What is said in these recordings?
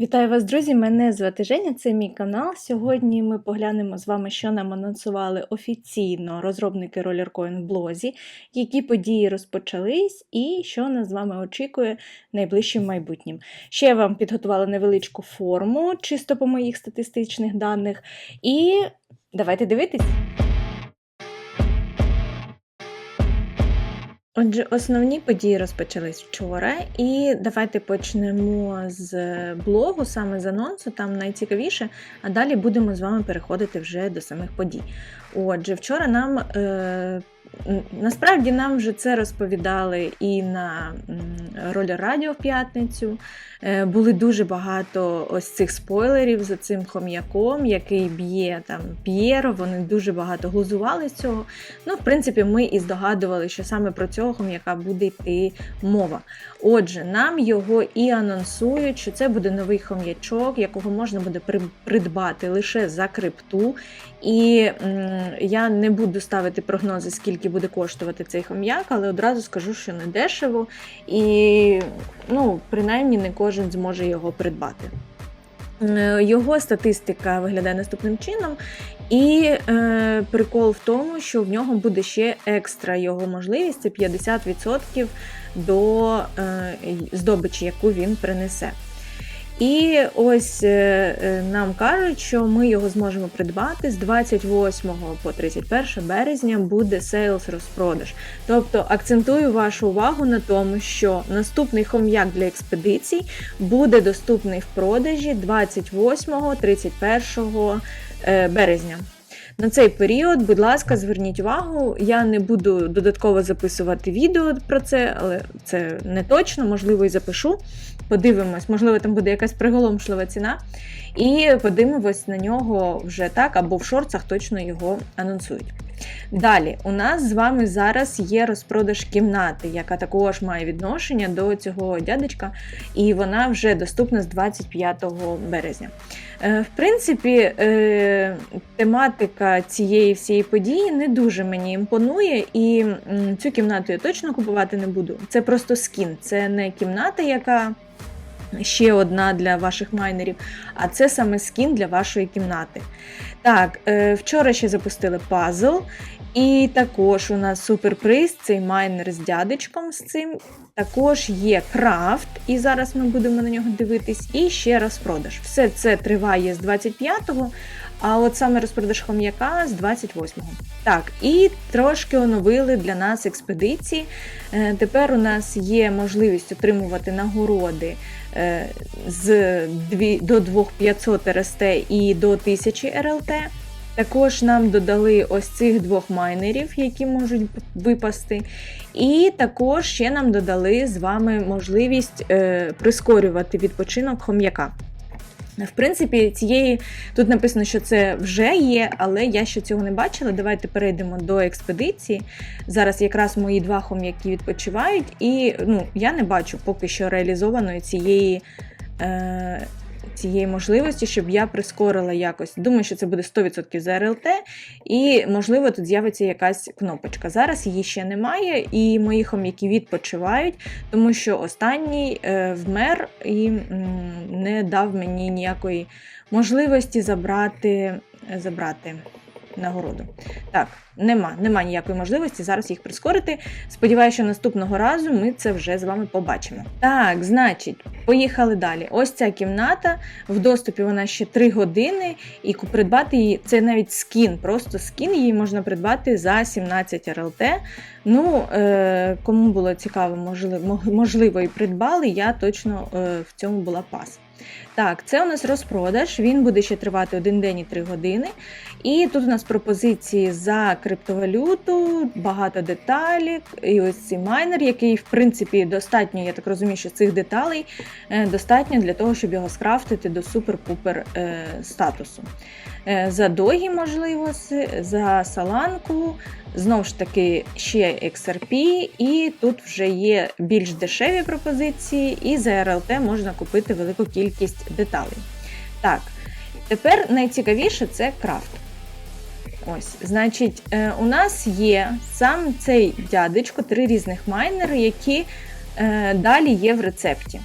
Вітаю вас, друзі! Мене звати Женя, це мій канал. Сьогодні ми поглянемо з вами, що нам анонсували офіційно розробники Rollercoin в блозі, які події розпочались і що нас з вами очікує найближчим майбутнім. Ще я вам підготувала невеличку форму, чисто по моїх статистичних даних. І давайте дивитись. Отже, основні події розпочались вчора, і давайте почнемо з блогу, саме з анонсу, там найцікавіше, а далі будемо з вами переходити вже до самих подій. Отже, вчора нам е, насправді нам вже це розповідали і на ролі радіо в п'ятницю. Е, були дуже багато ось цих спойлерів за цим хом'яком, який б'є там П'єро. Вони дуже багато глузували з цього. Ну, в принципі, ми і здогадували, що саме про цього хом'яка буде йти мова. Отже, нам його і анонсують, що це буде новий хом'ячок, якого можна буде придбати лише за крипту. І я не буду ставити прогнози, скільки буде коштувати цей хом'як, але одразу скажу, що не дешево, і ну, принаймні не кожен зможе його придбати. Його статистика виглядає наступним чином, і е, прикол в тому, що в нього буде ще екстра його можливість це 50% до е, здобичі, яку він принесе. І ось е, е, нам кажуть, що ми його зможемо придбати з 28 по 31 березня буде сейлс розпродаж. Тобто акцентую вашу увагу на тому, що наступний хом'як для експедицій буде доступний в продажі 28-31 е, березня. На цей період, будь ласка, зверніть увагу, я не буду додатково записувати відео про це, але це не точно, можливо, і запишу. Подивимось, можливо, там буде якась приголомшлива ціна. І подивимось на нього вже так, або в шорцах точно його анонсують. Далі, у нас з вами зараз є розпродаж кімнати, яка також має відношення до цього дядечка, і вона вже доступна з 25 березня. Е, в принципі, е, тематика цієї всієї події не дуже мені імпонує, і цю кімнату я точно купувати не буду. Це просто скін, це не кімната, яка ще одна для ваших майнерів, а це саме скін для вашої кімнати. Так, е, вчора ще запустили пазл, і також у нас суперприз, цей майнер з дядечком з цим. Також є крафт, і зараз ми будемо на нього дивитись, і ще раз продаж. Все це триває з 25-го, а от саме розпродаж хом'яка з 28-го. Так, і трошки оновили для нас експедиції. Е, тепер у нас є можливість отримувати нагороди е, з 2, до 2500 РСТ і до 1000 РЛТ. Також нам додали ось цих двох майнерів, які можуть випасти. І також ще нам додали з вами можливість е, прискорювати відпочинок хом'яка. В принципі, цієї тут написано, що це вже є, але я ще цього не бачила. Давайте перейдемо до експедиції. Зараз якраз мої два хом'яки відпочивають, і ну, я не бачу поки що реалізованої цієї. Е, цієї можливості, щоб я прискорила якось. Думаю, що це буде 100% за РЛТ, і, можливо, тут з'явиться якась кнопочка. Зараз її ще немає, і мої хом'яки відпочивають, тому що останній е, вмер і не дав мені ніякої можливості забрати. забрати нагороду. Так, нема нема ніякої можливості зараз їх прискорити. Сподіваюся, що наступного разу ми це вже з вами побачимо. Так, значить, поїхали далі. Ось ця кімната. В доступі вона ще 3 години, і придбати її це навіть скін, просто скін її можна придбати за 17 РЛТ. Ну, е, кому було цікаво, можливо, можливо, і придбали, я точно е, в цьому була пас. Так, це у нас розпродаж, він буде ще тривати один день і три години. І тут у нас пропозиції за криптовалюту, багато деталей. І ось цей майнер, який, в принципі, достатньо, я так розумію, що цих деталей е, достатньо для того, щоб його скрафтити до супер-пупер е, статусу. Е, за догі можливості, за саланку, знову ж таки, ще XRP, і тут вже є більш дешеві пропозиції, і за RLT можна купити велику кількість деталей. Так, тепер найцікавіше це крафт. Ось, Значить, е, у нас є сам цей дядечко, три різних майнери, які е, далі є в рецепті.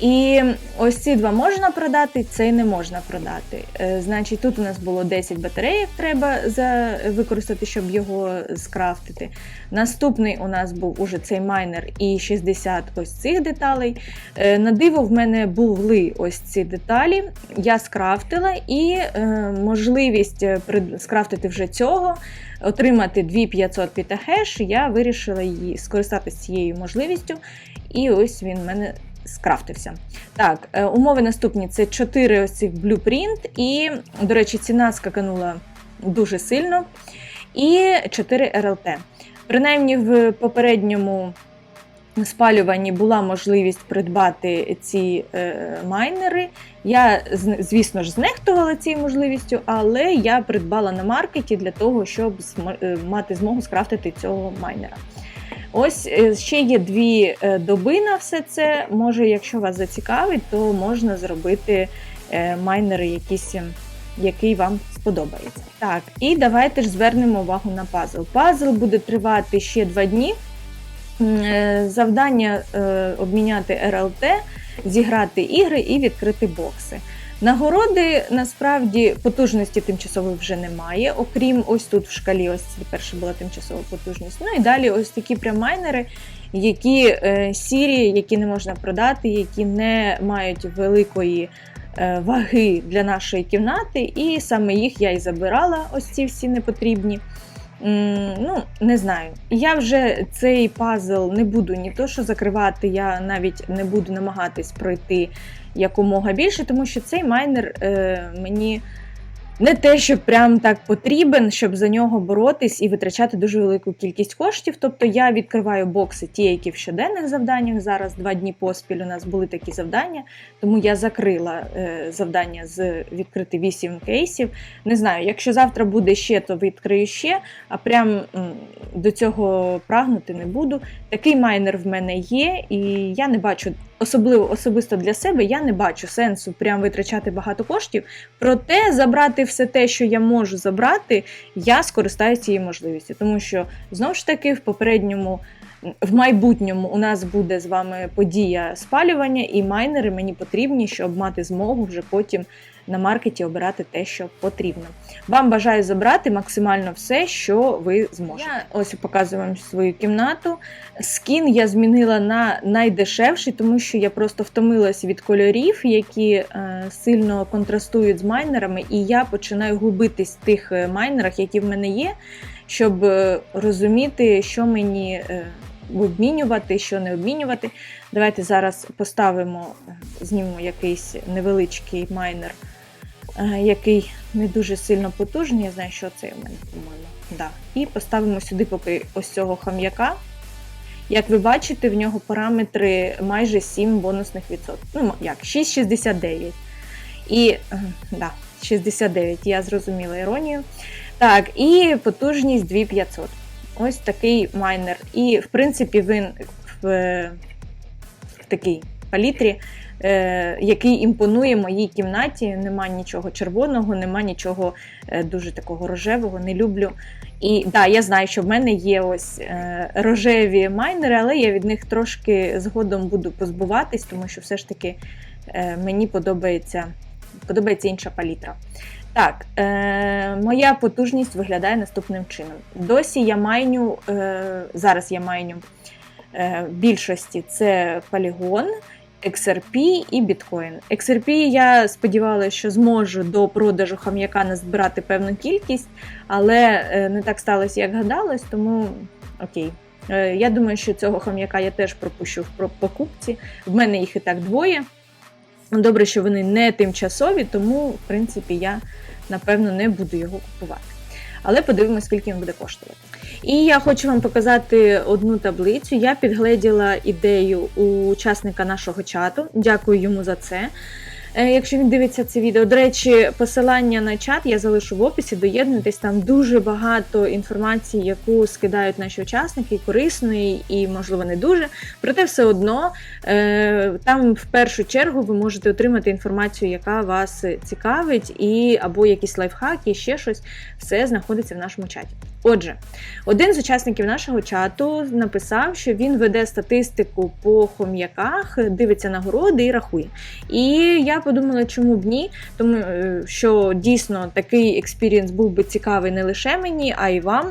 І ось ці два можна продати, цей не можна продати. Е, Значить, тут у нас було 10 батареїв, треба використати, щоб його скрафтити. Наступний у нас був уже цей майнер і 60 ось цих деталей. Е, На диво в мене були ось ці деталі. Я скрафтила і е, можливість скрафтити вже цього, отримати 2500 пітахеш, я вирішила її скористатися цією можливістю. І ось він в мене скрафтився. Так, е, умови наступні: це 4 ось цих блюпринт, і, до речі, ціна скаканула дуже сильно. І 4 РЛТ. Принаймні, в попередньому спалюванні була можливість придбати ці е, майнери. Я, звісно ж, знехтувала цією можливістю, але я придбала на маркеті для того, щоб е, мати змогу скрафтити цього майнера. Ось е, ще є дві е, доби на все це. Може, якщо вас зацікавить, то можна зробити е, майнери якісь, ем, який вам сподобається. Так, і давайте ж звернемо увагу на пазл. Пазл буде тривати ще два дні. Завдання обміняти РЛТ, зіграти ігри і відкрити бокси. Нагороди насправді потужності тимчасово вже немає, окрім ось тут в шкалі, ось це перша була тимчасова потужність. Ну і далі ось такі прям майнери, які е, сірі, які не можна продати, які не мають великої е, ваги для нашої кімнати, і саме їх я і забирала, ось ці всі непотрібні. Ну, не знаю. Я вже цей пазл не буду ні то, що закривати, я навіть не буду намагатись пройти якомога більше, тому що цей майнер е, мені не те, що прям так потрібен, щоб за нього боротись і витрачати дуже велику кількість коштів. Тобто я відкриваю бокси, ті, які в щоденних завданнях. Зараз два дні поспіль у нас були такі завдання, тому я закрила е, завдання з відкрити 8 кейсів. Не знаю, якщо завтра буде ще, то відкрию ще, а прям м, до цього прагнути не буду. Такий майнер в мене є, і я не бачу, особливо особисто для себе, я не бачу сенсу прям витрачати багато коштів. Проте забрати все те, що я можу забрати, я скористаюся цією можливістю, тому що знову ж таки в попередньому. В майбутньому у нас буде з вами подія спалювання, і майнери мені потрібні, щоб мати змогу вже потім на маркеті обирати те, що потрібно. Вам бажаю забрати максимально все, що ви зможете. Я ось показую вам свою кімнату. Скін я змінила на найдешевший, тому що я просто втомилась від кольорів, які е, сильно контрастують з майнерами, і я починаю губитись в тих е, майнерах, які в мене є, щоб е, розуміти, що мені. Обмінювати, що не обмінювати. Давайте зараз поставимо, знімемо якийсь невеличкий майнер, е, який не дуже сильно потужний. Я знаю, що це у мене, по-моєму. Да. І поставимо сюди поки ось цього хам'яка. Як ви бачите, в нього параметри майже 7 бонусних відсотків. Ну, як, 6,69. І е, да, 69, я зрозуміла іронію. Так, і потужність 2500. Ось такий майнер. І, в принципі, він в, в такій палітрі, е, який імпонує моїй кімнаті. Нема нічого червоного, нема нічого е, дуже такого рожевого, не люблю. І да, я знаю, що в мене є ось е, рожеві майнери, але я від них трошки згодом буду позбуватись, тому що все ж таки е, мені подобається, подобається інша палітра. Так, е, моя потужність виглядає наступним чином. Досі я майню, е, зараз я майню е, більшості це полігон, XRP і біткоін. XRP я сподівалася, що зможу до продажу хам'яка назбирати певну кількість, але е, не так сталося, як гадалось, тому окей. Е, Я думаю, що цього хам'яка я теж пропущу в покупці. В мене їх і так двоє. Добре, що вони не тимчасові, тому, в принципі, я напевно не буду його купувати. Але подивимося, скільки він буде коштувати. І я хочу вам показати одну таблицю. Я підгледіла ідею у учасника нашого чату. Дякую йому за це. Е, Якщо він дивиться це відео, до речі, посилання на чат я залишу в описі, доєднуйтесь, там дуже багато інформації, яку скидають наші учасники, корисної і, можливо, не дуже. Проте все одно е, там в першу чергу ви можете отримати інформацію, яка вас цікавить, і або якісь лайфхаки, ще щось. Все знаходиться в нашому чаті. Отже, один з учасників нашого чату написав, що він веде статистику по хом'яках, дивиться нагороди і рахує. І я подумала, чому б ні, тому е, що дійсно такий експірієнс був би цікавий не лише мені, а й вам.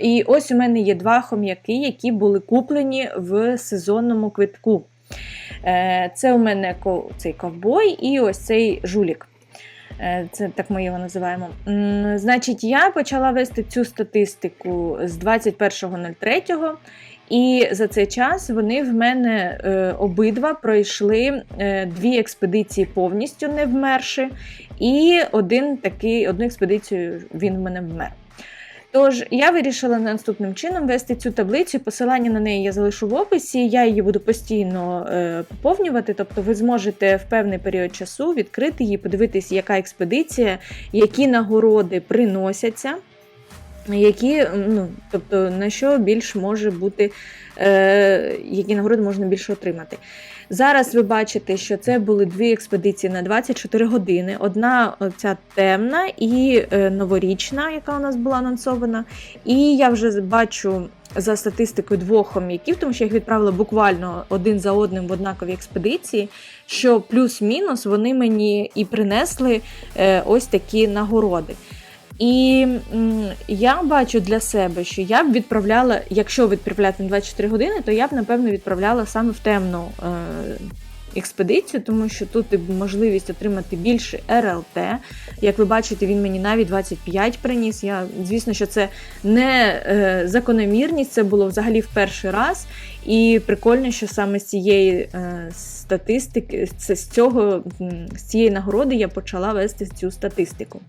І ось у мене є два хом'яки, які були куплені в сезонному квитку. Е, Це у мене цей ковбой і ось цей жулік. Е, Це так ми його називаємо. Значить, я почала вести цю статистику з 21.03. І за цей час вони в мене е, обидва пройшли е, дві експедиції повністю не вмерши, і один такий, одну експедицію він в мене вмер. Тож я вирішила наступним чином вести цю таблицю. Посилання на неї я залишу в описі. Я її буду постійно е, поповнювати. Тобто, ви зможете в певний період часу відкрити її, подивитись, яка експедиція, які нагороди приносяться. Які, ну, тобто, на що більш може бути, е, які нагороди можна більше отримати. Зараз ви бачите, що це були дві експедиції на 24 години. Одна ця темна і е, новорічна, яка у нас була анонсована. І я вже бачу за статистикою двох хом'яків, тому що я їх відправила буквально один за одним в однакові експедиції, що плюс-мінус вони мені і принесли е, ось такі нагороди. І я бачу для себе, що я б відправляла, якщо відправляти на 24 години, то я б напевно відправляла саме в темну е, експедицію, тому що тут можливість отримати більше РЛТ. Як ви бачите, він мені навіть 25 приніс. Я, звісно, що це не е, закономірність, це було взагалі в перший раз. І прикольно, що саме з цієї е, статистики, це з цього з цієї нагороди я почала вести цю статистику.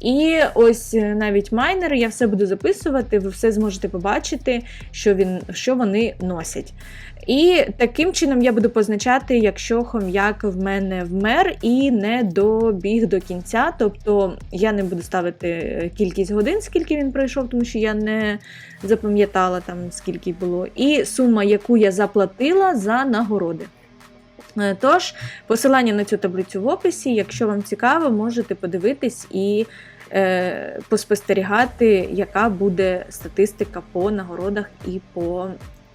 І ось е, навіть майнери, я все буду записувати, ви все зможете побачити, що, він, що вони носять. І таким чином я буду позначати, якщо хом'як в мене вмер і не добіг до кінця. Тобто я не буду ставити е, кількість годин, скільки він пройшов, тому що я не запам'ятала там скільки було. І сума, яку я заплатила за нагороди. Е, Тож, посилання на цю таблицю в описі. Якщо вам цікаво, можете подивитись і е, поспостерігати, яка буде статистика по нагородах і по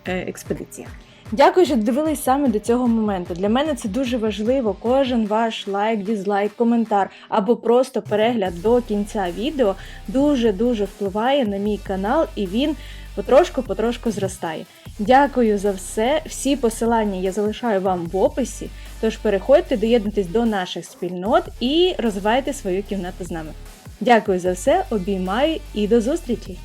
е, експедиціях. Дякую, що дивились саме до цього моменту. Для мене це дуже важливо. Кожен ваш лайк, дізлайк, коментар або просто перегляд до кінця відео дуже-дуже впливає на мій канал, і він потрошку-потрошку зростає. Дякую за все. Всі посилання я залишаю вам в описі. Тож переходьте, доєднуйтесь до наших спільнот і розвивайте свою кімнату з нами. Дякую за все, обіймаю і до зустрічі!